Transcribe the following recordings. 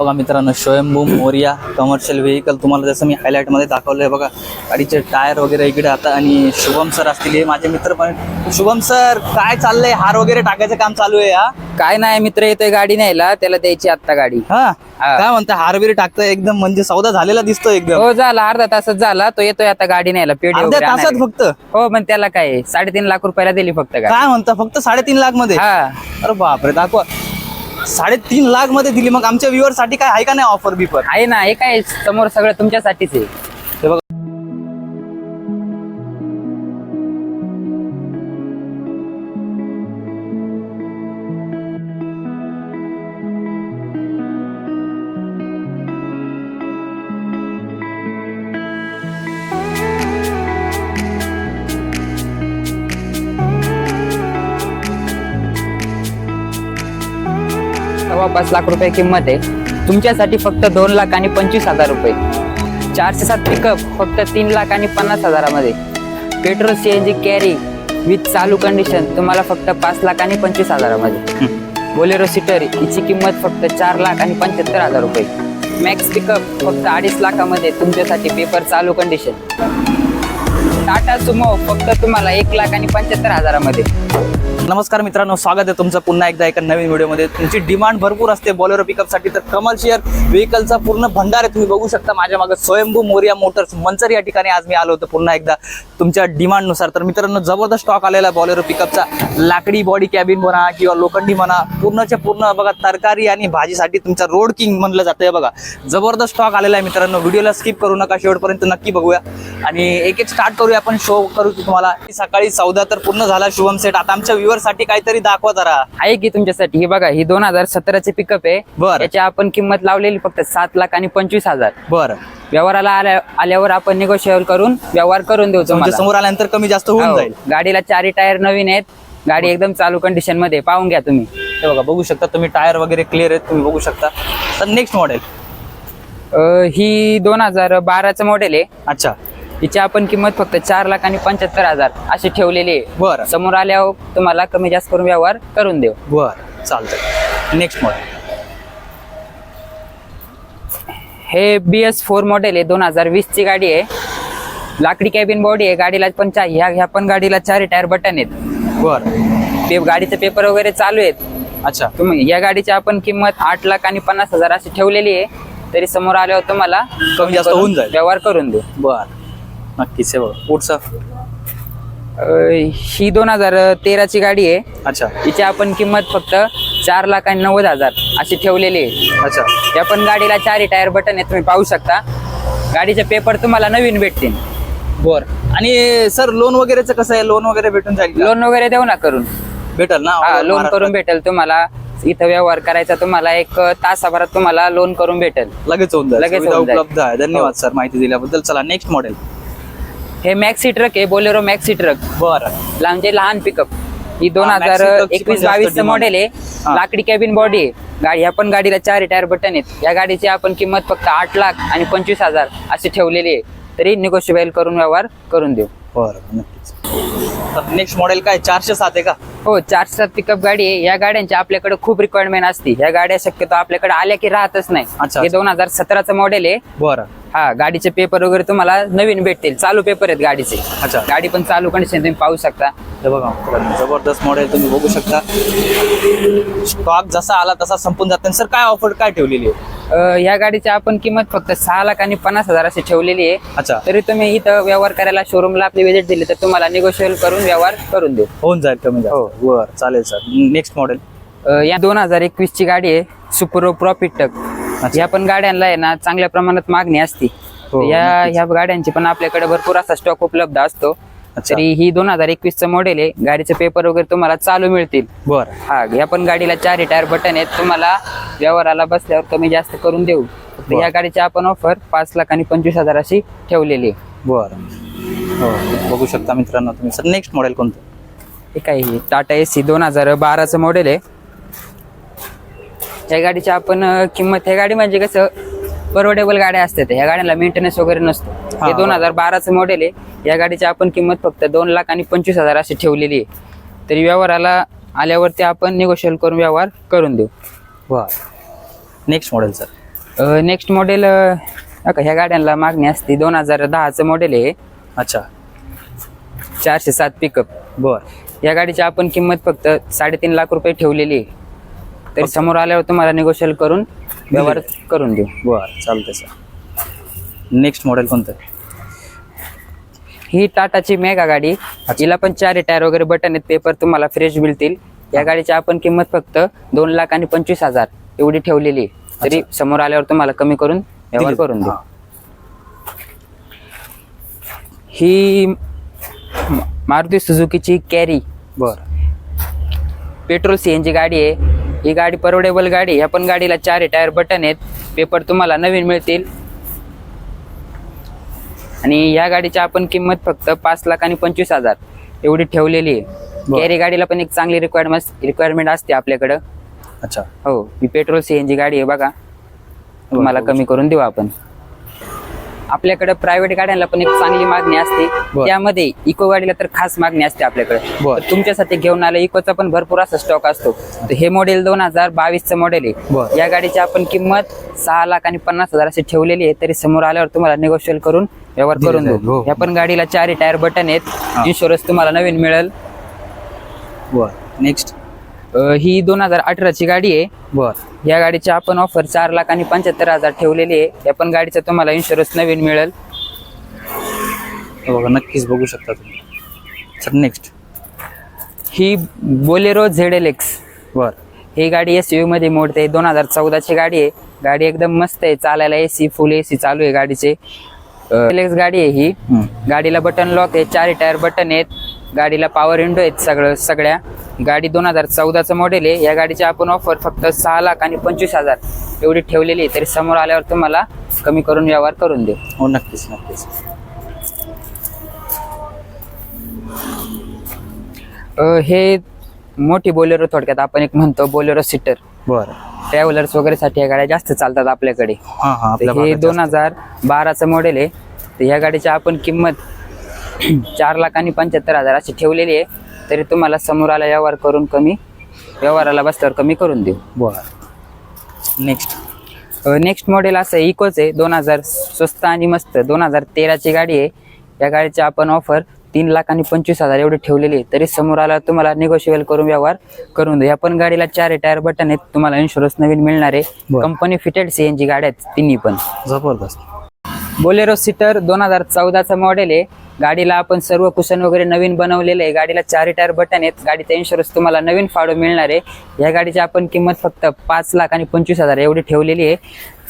बघा मित्रांनो स्वयंभू मोरिया कमर्शियल व्हेकल तुम्हाला जसं मी हायलाईटमध्ये दाखवलं आहे बघा गाडीचे टायर वगैरे इकडे आता आणि शुभम सर असतील. हे माझे मित्र पण शुभम सर काय चाललंय? हार वगैरे टाकायचं काम चालू आहे हा? काय नाही मित्र येतोय गाडी न्यायला त्याला द्यायची आता गाडी. हा? हा. काय म्हणता हार बिर टाकतंय एकदम म्हणजे सौदा झालेला दिसतोय एकदम. हो झाला अर्धा तासात झाला तो येतोय आता गाडी न्यायला पेढी अर्ध्या वगैरे तासात आणायला. फक्त? हो पण त्याला काय आहे, साडेतीन लाख रुपयाला दिली फक्त गाडी. काय म्हणता? फक्त साडेतीन लाखमध्ये हा. अरे बापरे दाखवा. साडेतीन लाखमध्ये दिली. मग आमच्या व्ह्युअरसाठी काय आहे का नाही ऑफर बिफर आहे ना हे काय समोर सगळं तुमच्यासाठीच आहे. सव्वा पाच लाख रुपये किंमत आहे. तुमच्यासाठी फक्त दोन लाख आणि पंचवीस हजार रुपये. चारशे सात पिकअप फक्त तीन लाख आणि पन्नास हजारामध्ये. Petrol C N G Carry with चालू कंडिशन तुम्हाला फक्त पाच लाख आणि पंचवीस हजारामध्ये. बोलेरो सीटर हिची किंमत फक्त चार लाख आणि पंच्याहत्तर हजार रुपये. मॅक्स पिकअप फक्त अडीच लाखामध्ये तुमच्यासाठी पेपर चालू कंडिशन टाटा सुमो फक्त तुम्हाला एक लाख आणि पंच्याहत्तर हजारामध्ये. नमस्कार मित्रांनो स्वागत आहे तुमचं पुन्हा एकदा एका नवीन व्हिडिओमध्ये. तुमची डिमांड भरपूर असते बॉलेरो पिकअपसाठी तर कमर्शियल व्हेकलचा पूर्ण भंडार आहे तुम्ही बघू शकता. माझ्या मागे स्वयंभू मोरिया मोटर्स मंचर या ठिकाणी आज मी आलो होतो पुन्हा एकदा. तुमच्या डिमांडनुसार. तर मित्रांनो जबरदस्त स्टॉक आलेला आहे बॉलेरो पिकअपचा लाकडी बॉडी कॅबिन म्हणा किंवा लोखंडी म्हणा पूर्णच्या पूर्ण बघा तरकारी आणि भाजीसाठी तुमचा रोड किंग म्हणलं जातं बघा. जबरदस्त स्टॉक आलेला आहे मित्रांनो. व्हिडिओला स्किप करू नका शेवटपर्यंत नक्की बघूया. आणि एक एक स्टार्ट करूया आपण शो करू तुम्हाला. सकाळी चौदा तर पूर्ण झाला शुभम सेट आता आमच्या व्ह्युअर साठी काहीतरी दाखवा जरा. आहे की तुमच्यासाठी? हे बघा ही दोन हजार सतराचे पिकअप आहे. बरं. याची आपण किंमत लावलेली फक्त सात लाख आणि पंचवीस हजार. बरं. व्यवहाराला आल्या आल्यावर आपण निगोशिएबल करून व्यवहार करून देऊ म्हणजे तुम्हाला. समोर आल्यानंतर कमी जास्त होऊन हो. जाईल. गाडीला चारही टायर नवीन आहेत. गाडी एकदम चालू कंडिशनमध्ये पाहून घ्या तुम्ही. हे बघा बघू शकता तुम्ही टायर वगैरे क्लिअर आहेत तुम्ही बघू शकता. तर नेक्स्ट मॉडेल अं, ही दोन हजार बाराचं मॉडेल आहे. अच्छा. हिची आपण किंमत फक्त चार लाख आणि पंच्याहत्तर हजार अशी ठेवलेली आहे. बरं. समोर आल्यावर तुम्हाला कमी जास्त करून व्यवहार करून देऊ. बर चालतंय. नेक्स्ट मॉडेल हे बी एस फोर मॉडेल आहे दोन हजार वीस ची गाडी आहे. लाकडी कॅबिन बॉडी आहे गाडीला पण चा ह्या ह्या पण गाडीला चार टायर बटन आहेत. बर. पे गाडीचे पेपर वगैरे चालू आहेत. अच्छा. तुम्ही या गाडीची आपण किंमत आठ लाख आणि पन्नास हजार अशी ठेवलेली आहे. तरी समोर आल्यावर तुम्हाला कमी जास्त होऊन जाईल. व्यवहार करून देऊ. बर. नक्कीच हे बघा. पुढचं? अं, ही दोन हजार तेराची गाडी आहे. अच्छा. हिची आपण किंमत फक्त चार लाख आणि नव्वद हजार अशी ठेवलेली आहे. अच्छा. त्या पण गाडीला चारही टायर बटन आहेत तुम्ही पाहू शकता. गाडीचे पेपर तुम्हाला नवीन भेटतील. बर. आणि सर लोन वगैरेचं कसं आहे? लोन वगैरे भेटून जाईल का? लोन वगैरे देऊ ना करून. भेटेल ना? हा लोन महाराष्ट्रात? करून भेटेल तुम्हाला. इथं व्यवहार करायचा तुम्हाला एक तासाभरात तुम्हाला लोन करून भेटेल. लगेच होऊन जाईल. लगेच सुविधा होऊन जाईल. उपलब्ध आहे. धन्यवाद हो. सर माहिती दिल्याबद्दल. चला नेक्स्ट मॉडेल हे मॅक्सी ट्रक आहे बोलेरो मॅक्सी ट्रक बर. म्हणजे लहान पिकअप ही दोन हा, हजार Maxi truck ची पण एकवीस जास्त बावीस demand मॉडेल आहे. हा. लाकडी कॅबिन बॉडी आहे. गाडी ह्या पण गाडीला चार टायर बटन आहेत. या गाडीची आपण किंमत फक्त आठ लाख आणि पंचवीस हजार अशी ठेवलेली आहे. तरी निगोशिएबल करून व्यवहार करून देऊ. बर नक्कीच. तर नेक्स्ट मॉडेल काय? चारशे सात आहे का? हो चारशे सात पिकअप गाडी आहे. या गाड्यांची आपल्याकडे खूप रिक्वायरमेंट असते. या गाड्या शक्यतो आपल्याकडे आल्या की राहतच नाही. अच्छा. हे दोन हजार सतराचं मॉडेल आहे. बरं. हा गाडीचे पेपर वगैरे तुम्हाला नवीन भेटतील. चालू पेपर आहेत गाडीचे. अच्छा. गाडी पण चालू कंडिशन तुम्ही पाहू शकता. हे बघा जबरदस्त मॉडेल तुम्ही बघू शकता. स्टॉक जसा आला तसा संपून जात सर काय ऑफर काय ठेवलेली आहे? या गाडीची आपण किंमत फक्त सहा लाख आणि पन्नास हजार अशी ठेवलेली आहे. अच्छा. तरी तुम्ही इथं व्यवहार करायला शोरूमला आपली विजिट दिली तर तुम्हाला निगोशिएबल करून व्यवहार करून देऊ. होऊन जाईल कमी हो. बर चालेल सर नेक्स्ट मॉडेल या दोन हजार एकवीस ची गाडी आहे. सुपरो प्रॉफिट टक या पण गाड्यांना आहे ना चांगल्या प्रमाणात मागणी असते. हो, या नक्कीच. ह्या गाड्यांची पण आपल्याकडे भरपूर असा स्टॉक उपलब्ध असतो. तरी ही दोन हजार एकवीस चं मॉडेल आहे. गाडीचे पेपर वगैरे तुम्हाला चालू मिळतील. बर. हा या पण गाडीला चार टायर बटन आहेत. तुम्हाला व्यवहाराला बसल्यावर कमी जास्त करून देऊ. या गाडीची आपण ऑफर पाच लाख आणि पंचवीस हजार अशी ठेवलेली आहे. बर. हो बघू शकता मित्रांनो तुम्ही. सर नेक्स्ट मॉडेल कोणतं? हे काय हे टाटा ए सी दोन हजार बाराचं मॉडेल आहे. या गाडीची आपण किंमत ह्या गाडी म्हणजे कसं परवडेबल गाड्या असतात. ह्या गाड्यांना मेंटेनन्स वगैरे नसतो. हा, दोन हजार बाराचं मॉडेल आहे. या गाडीची आपण किंमत फक्त दोन लाख आणि पंचवीस हजार अशी ठेवलेली आहे. तरी व्यवहाराला आल्यावरती आपण निगोशिएबल करून व्यवहार करून देऊ. बर next model sir next model ह्या गाड्यांना मागणी असते. दोन हजार दहाचं मॉडेल आहे. अच्छा. चारशे सात पिकअप बर. या गाडीची आपण किंमत फक्त साडेतीन लाख रुपये ठेवलेली आहे. तरी समोर आल्यावर तुम्हाला निगोशियल करून व्यवहार करून देऊ. बर चालतंय सर नेक्स्ट मॉडेल कोणतं? ही टाटाची मेगा गाडी. हिला पण चार टायर वगैरे बटन आहेत पेपर तुम्हाला फ्रेश मिळतील. या गाडीची आपण किंमत फक्त दोन लाख आणि पंचवीस हजार एवढी ठेवलेली तरी समोर आल्यावर तुम्हाला कमी करून व्यवहार. करून देऊ. हा. मारुती सुझुकीची कॅरी बर. पेट्रोल सीएनजी गाडी आहे. ही गाडी परवडेबल गाडी. ह्या पण गाडीला चार टायर बटन आहेत. पेपर तुम्हाला नवीन मिळतील. आणि या गाडीची आपण किंमत फक्त पाच लाख आणि पंचवीस हजार एवढी ठेवलेली आहे. कॅरी गाडीला पण एक चांगली रिक्वायरमेंट रिक्वायरमेंट असते आपल्याकडं. अच्छा. हो ही पेट्रोल सीएनजी गाडी आहे बघा. तुम्हाला. कमी करून देऊ आपण. आपल्याकडे प्रायव्हेट गाड्यांना पण एक चांगली मागणी असते. त्यामध्ये इको गाडीला तर खास मागणी असते आपल्याकडे. तुमच्यासाठी घेऊन आलं इकोचा पण भरपूर असा स्टॉक असतो. तर हे मॉडेल दोन हजार बावीसचं मॉडेल आहे. या गाडीची आपण किंमत सहा लाख आणि पन्नास हजार अशी ठेवलेली आहे. तरी समोर आल्यावर तुम्हाला निगोशियल करून व्यवहार करून. देऊ. हो. या पण गाडीला चारही टायर बटन आहेत. इन्शुरन्स तुम्हाला नवीन मिळेल. नेक्स्ट अं, ही दोन हजार अठराची गाडी आहे. बर. या गाडीची आपण ऑफर चार लाख आणि पंच्याहत्तर हजार ठेवलेली आहे. या पण गाडीचा तुम्हाला इन्शुरन्स नवीन मिळेल. हे बघा नक्कीच बघू शकता तुम्ही. सर नेक्स्ट ही बोलेरो झेड एल एक्स. बर. ही गाडी एस यू मध्ये मोडते. दोन हजार चौदाची गाडी आहे. गाडी एकदम मस्त आहे. चालायला ए सी फुल ए सी चालू आहे गाडीचे. एक्स गाडी आहे ही. हम्म. गाडीला बटन लॉक आहे. चार टायर बटन आहेत. गाडीला पॉवर विंडो आहेत सगळं सगळ्या. गाडी दोन हजार चौदाचं मॉडेल आहे. या गाडीची आपण ऑफर फक्त सहा लाख आणि पंचवीस हजार. एवढी ठेवलेली आहे तरी समोर आल्यावर तुम्हाला कमी करून व्यवहार करून देऊ. हो नक्कीच नक्कीच. हे मोठी बोलेरो थोडक्यात आपण एक म्हणतो बोलेरो सीटर बर. ट्रॅव्हलर्स वगैरे साठी या गाड्या जास्त चालतात आपल्याकडे. हा दोन. हजार बाराचं मॉडेल आहे. तर ह्या गाडीची आपण किंमत चार लाख आणि पंच्याहत्तर हजार अशी ठेवलेली आहे. तरी तुम्हाला समोर आला व्यवहार करून कमी व्यवहाराला बसल्यावर कमी करून देऊ. बर. नेक्स्ट नेक्स्ट मॉडेल असं इकोच आहे. दोन हजार स्वस्त आणि मस्त. दोन हजार तेराची गाडी आहे. या गाडीची आपण ऑफर तीन लाख आणि पंचवीस हजार एवढी ठेवलेली आहे. तरी समोर आला तुम्हाला निगोशिएबल करून व्यवहार करून देऊ. या पण गाडीला चार टायर बटन आहेत. तुम्हाला इन्शुरन्स नवीन मिळणार आहे. कंपनी फिटेड सीएनजी गाड्या आहेत. तिन्ही पण. जबरदस्त. बोलेरो सीटर दोन हजार चौदाचं मॉडेल आहे. गाडीला आपण सर्व कुशन वगैरे नवीन बनवलेलं आहे. गाडीला चार टायर बटन आहेत. गाडीचा इन्शुरन्स तुम्हाला नवीन फाडो मिळणार आहे. या गाडीची आपण किंमत फक्त पाच लाख आणि पंचवीस हजार एवढी ठेवलेली आहे.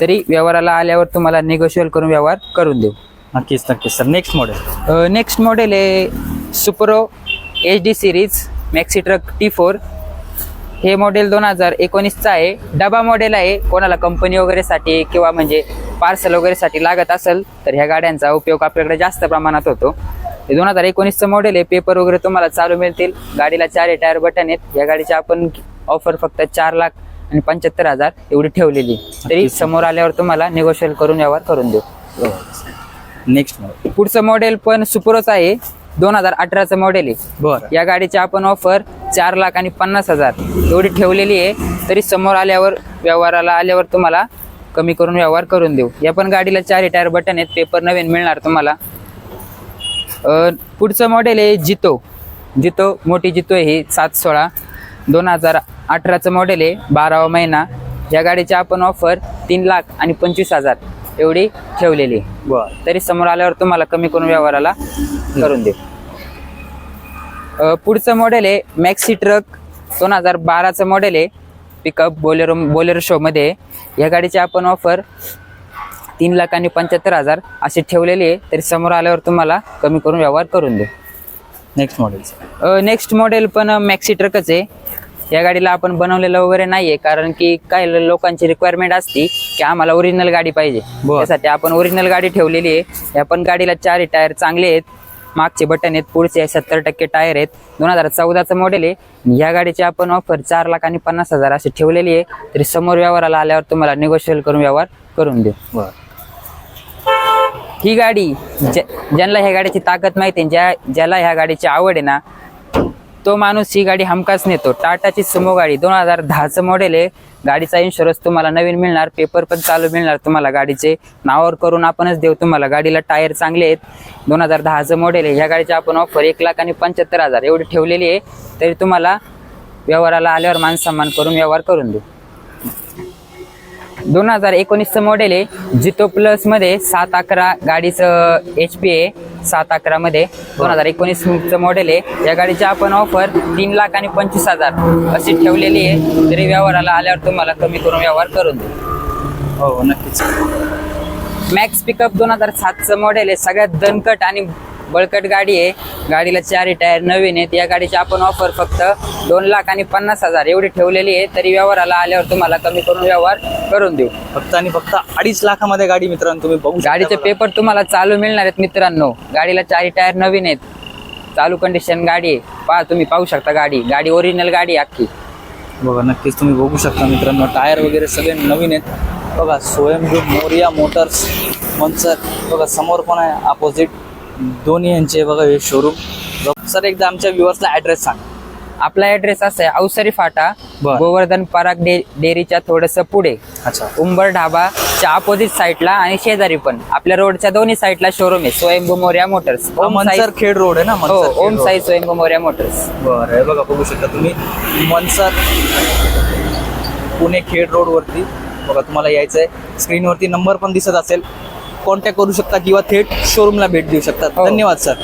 तरी व्यवहाराला आल्यावर तुम्हाला निगोशिएबल करून व्यवहार करून देऊ. नक्कीच नक्कीच. Sir next model next model आहे Supro H D series maxi truck T four हे मॉडेल दोन हजार एकोणीसचं आहे. डबा मॉडेल आहे. कोणाला कंपनी वगैरेसाठी किंवा म्हणजे पार्सल वगैरेसाठी लागत असेल तर ह्या गाड्यांचा उपयोग आपल्याकडे जास्त प्रमाणात होतो. हे दोन हजार एकोणीसचं मॉडेल आहे. पेपर वगैरे तुम्हाला चालू मिळतील. गाडीला चार टायर बटन आहेत. या गाडीची आपण ऑफर फक्त चार लाख आणि पंच्याहत्तर हजार एवढी ठेवलेली तरी समोर आल्यावर तुम्हाला निगोशिएल करून व्यवहार करून देऊ. नेक्स्ट मॉडेल पुढचं मॉडेल पण सुपरोच आहे. दोन हजार अठराचं मॉडेल आहे. बर. या गाडीची आपण ऑफर चार लाख आणि पन्नास हजार. एवढी ठेवलेली आहे तरी समोर आल्यावर व्यवहाराला आल्यावर तुम्हाला कमी करून व्यवहार करून देऊ. या पण गाडीला चार टायर बटन आहेत पेपर नवीन मिळणार तुम्हाला. पुढचं मॉडेल आहे जितो. जितो मोठी जितो आहे ही सात सोळा. दोन हजार अठराचं मॉडेल आहे बारावा महिना. या गाडीची आपण ऑफर तीन लाख आणि पंचवीस हजार. एवढी ठेवलेली. बर. तरी समोर आल्यावर तुम्हाला कमी करून व्यवहाराला करून देऊ. पुढचं मॉडेल आहे मॅक्सी ट्रक दोन हजार बाराचं मॉडेल आहे. पिकअप बोलेरो बोलेरो शोमध्ये या गाडीची आपण ऑफर तीन लाख आणि पंच्याहत्तर हजार अशी ठेवलेली आहे. तरी समोर आल्यावर तुम्हाला कमी करून व्यवहार करून देऊ. नेक्स्ट मॉडेल नेक्स्ट मॉडेल पण मॅक्सी ट्रकच आहे. या गाडीला आपण बनवलेलं वगैरे नाही आहे कारण की काही लोकांची रिक्वायरमेंट असती की आम्हाला ओरिजिनल गाडी पाहिजे. बरं. त्यासाठी आपण ओरिजिनल गाडी ठेवलेली आहे. या पण गाडीला चार टायर चांगले आहेत. मागचे बटन आहेत पुढचे सत्तर टक्के टायर आहेत. दोन हजार चौदाचं मॉडेल आहे. या गाडीची आपण ऑफर चार लाख आणि पन्नास हजार अशी ठेवलेली आहे. तरी समोर व्यवहाराला आल्यावर तुम्हाला निगोशिएल करून व्यवहार करून देऊ. बर. ही गाडी ज्या- ज्यांना ह्या गाडीची ताकद माहिती आहे ज्या ज्याला ह्या गाडीची आवड आहे ना तो माणूस ही गाडी हमखास नेतो. टाटाची सुमो गाडी दोन हजार दहाचं मॉडेल आहे. गाडीचा इन्शुरन्स तुम्हाला नवीन मिळणार पेपर पण चालू मिळणार तुम्हाला गाडीचे. नावावर करून आपणच देऊ तुम्हाला. गाडीला टायर चांगले आहेत. दोन हजार दहाचं मॉडेल आहे. ह्या गाडीची आपण ऑफर एक लाख आणि पंच्याहत्तर हजार. एवढी ठेवलेली आहे. तरी तुम्हाला व्यवहाराला आल्यावर मान सन्मान करून व्यवहार करून देऊ. दोन हजार एकोणीसचं मॉडेल आहे. जितो प्लसमध्ये सात अकरा गाडीचं एच पी आहे. सात अकरा मध्ये दोन हजार एकोणीसचं मॉडेल आहे. या गाडीची आपण ऑफर तीन लाख आणि पंचवीस हजार अशी ठेवलेली आहे. तरी व्यवहाराला आल्यावर तुम्हाला कमी करून व्यवहार करून देऊ. हो नक्कीच. मॅक्स पिकअप दोन हजार सातचं मॉडेल आहे. सगळ्यात दणकट आणि बळकट गाडी आहे. गाडीला चारही टायर नवीन आहेत. या गाडीची आपण ऑफर फक्त दोन लाख आणि पन्नास हजार एवढी ठेवलेली आहे. तरी व्यवहाराला आल्यावर तुम्हाला कमी करून व्यवहार करून देऊ. फक्त आणि फक्त अडीच लाखामध्ये गाडी मित्रांनो तुम्ही बघू शकता गाडीचे बघा. पेपर तुम्हाला चालू मिळणार आहेत मित्रांनो. गाडीला चारी टायर नवीन आहेत. चालू कंडिशन गाडी आहे. पहा तुम्ही पाहू शकता गाडी. गाडी ओरिजिनल गाडी आहे अख्खी. बघा नक्कीच तुम्ही बघू शकता मित्रांनो. टायर वगैरे सगळे नवीन आहेत. बघा स्वयंभू मोरिया मोटर्स मनसर बघा समोर पण आहे अपोजिट दोन्ही यांचे बघा हे शोरूम सर एकदा आमच्या व्ह्युअर्सला ॲड्रेस सांग. आपला ऍड्रेस असा आहे अवसरी फाटा. गोवर्धन पराग डेअरीच्या थोडस पुढे. अच्छा. उंबर ढाबाच्या अपोजिट साईडला आणि शेजारी पण. आपल्या रोडच्या दोन्ही साईडला शोरूम आहे स्वयंभू मोर्या मोटर्स खेड रोड आहे ना हो ओम रोड. साई स्वयंभू मोर्या मोटर्स बरं बघा बघू शकता तुम्ही. मनसर पुणे खेड रोडवरती बघा तुम्हाला यायचं आहे स्क्रीनवरती नंबर पण दिसत असेल. कॉन्टॅक्ट करू शकता किंवा थेट शोरूमला भेट देऊ शकता हो. धन्यवाद सर